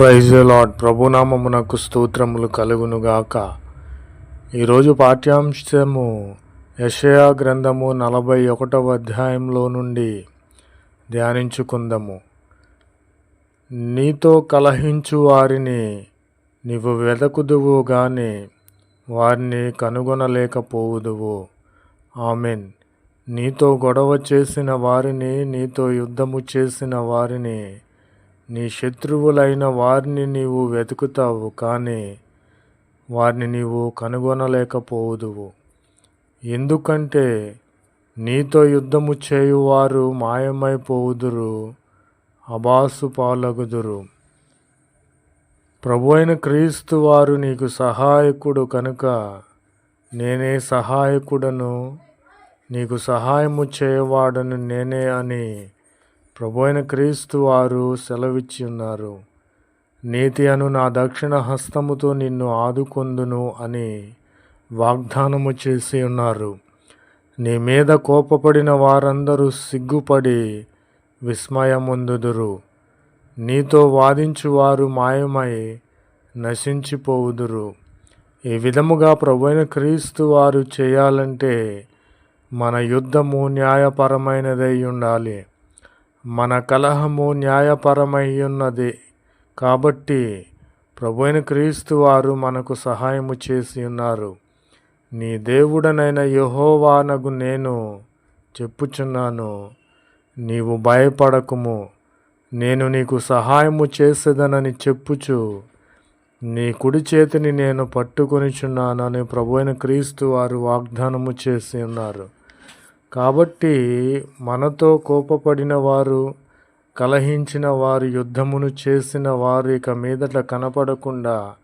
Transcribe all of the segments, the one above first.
Praise lord ప్రభునామమునకు స్తోత్రములు కలుగునుగాక. ఈరోజు పాఠ్యాంశము యషయా గ్రంథము నలభై ఒకటవ అధ్యాయంలో నుండి ధ్యానించుకుందాము. నీతో కలహించు వారిని నీవు వెదకుదువు గాని వారిని కనుగొనలేకపోవుదువు. ఆమెన్. నీతో గొడవ చేసిన వారిని నీతో యుద్ధము చేసిన వారిని నీ శత్రువులైన వారిని నీవు వెతుకుతావు కానీ వారిని నీవు కనుగొనలేకపోదువు ఎందుకంటే నీతో యుద్ధము చేయువారు మాయమైపోవుదురు అబాసు పాలగుదురు. ప్రభు అయిన క్రీస్తు వారు నీకు సహాయకుడు కనుక నేనే సహాయకుడను నీకు సహాయము చేయవాడను నేనే అని ప్రభు అయిన క్రీస్తు వారు సెలవిచ్చి ఉన్నారు. నీతి అను నా దక్షిణ హస్తముతో నిన్ను ఆదుకొందును అని వాగ్దానము చేసి ఉన్నారు. నీ మీద కోపపడిన వారందరూ సిగ్గుపడి విస్మయముందుదురు. నీతో వాదించువారు మాయమై నశించిపోవుదురు. ఈ విధముగా ప్రభువైన క్రీస్తు వారు చేయాలంటే మన యుద్ధము న్యాయపరమైనదై ఉండాలి. మన కలహము న్యాయపరమయ్యున్నది. కాబట్టి ప్రభు క్రీస్తు వారు మనకు సహాయము చేసి ఉన్నారు. నీ దేవుడనైన యహోవానగు నేను చెప్పుచున్నాను. నీవు భయపడకుము. నేను నీకు సహాయము చేసేదనని చెప్పుచు నీ కుడి చేతిని నేను పట్టుకొనిచున్నానని ప్రభువైన క్రీస్తు వారు వాగ్దానము చేసి ఉన్నారు. కాబట్టి మనతో కోపపడిన వారు కలహించిన వారు యుద్ధమును చేసిన వారు ఇక మీదట కనపడకుండా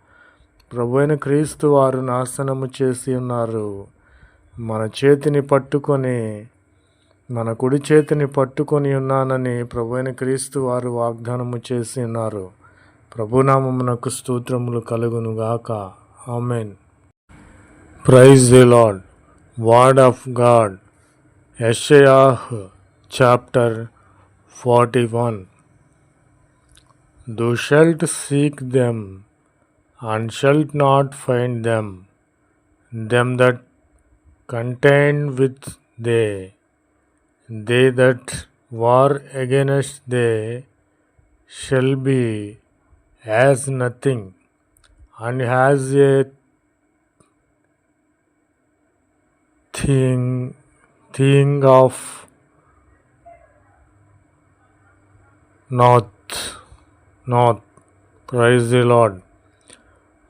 ప్రభువైన క్రీస్తు వారు నాశనము చేసి ఉన్నారు. మన చేతిని పట్టుకొని మన కుడి చేతిని పట్టుకొని ఉన్నానని ప్రభువైన క్రీస్తు వారు వాగ్దానము చేసి ఉన్నారు. ప్రభునామమునకు స్తోత్రములు కలుగును గాక. Amen. Praise the lord word of God. Yeshayah chapter 41 Thou shalt seek them and shalt not find them, them that contend with thee, they that war against thee shall be as nothing, and as a thing thing of north north praise the lord.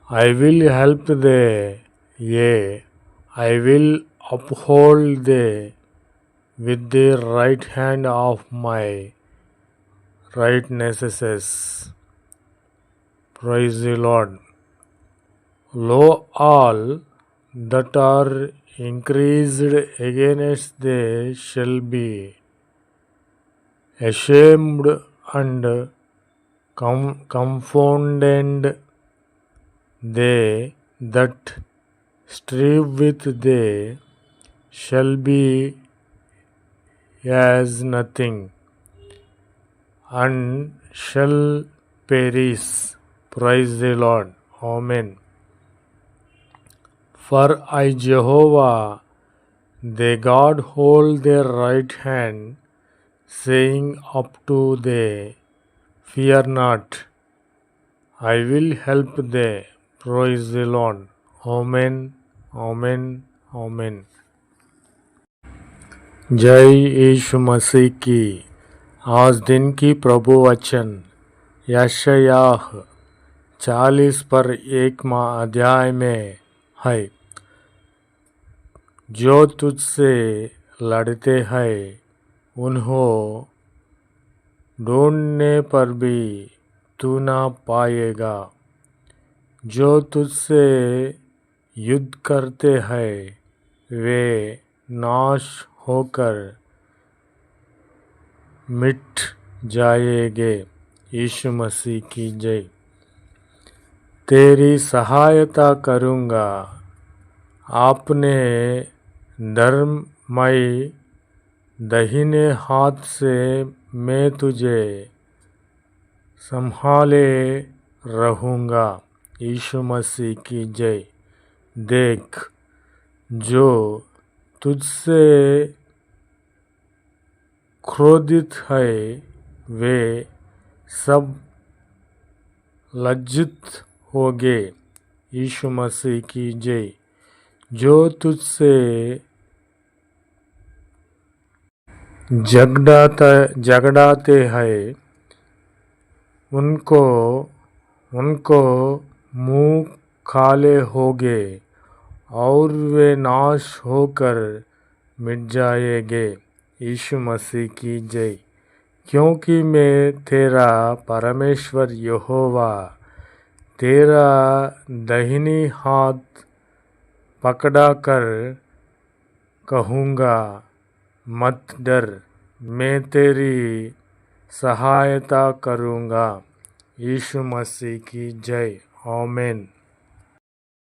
I will help thee yea i will uphold thee with the right hand of my rightnesses praise the lord. Lo all that are increased against they shall be ashamed and com- confounded they that strive with they shall be as nothing and shall perish. Praise the lord. Amen for I, Jehovah, they God hold their right hand, saying up to thee, Fear not, I will help thee. Praise the Lord. Amen, Amen, Amen. जय यीशु मसीह की आज दिन की प्रभु वचन यशयाह चालीस पर एक अध्याय में है जो तुझसे लड़ते हैं, उन्हों ढूँढने पर भी तू ना पाएगा। जो तुझसे युद्ध करते हैं, वे नाश होकर मिट जाएँगे। यीशु मसीह की जय। तेरी सहायता करूँगा। आपने धर्ममय दहीने हाथ से मैं तुझे संभाले रहूँगा। यीशु मसीह की जय। देख, जो तुझसे क्रोधित है, वे सब लज्जित हो गए यीशु मसीह की जय। जो तुझसे झगड़ाता जगड़ाते हैं। उनको उनको मुँह काले हो गए और वे नाश होकर मिट जाएँगे। यीशु मसीह की जय। क्योंकि मैं तेरा परमेश्वर यहोवा, तेरा दहिनी हाथ पकड़ा कर कहूँगा मत डर मैं तेरी सहायता करूँगा। यीशु मसीह की जय। आमीन।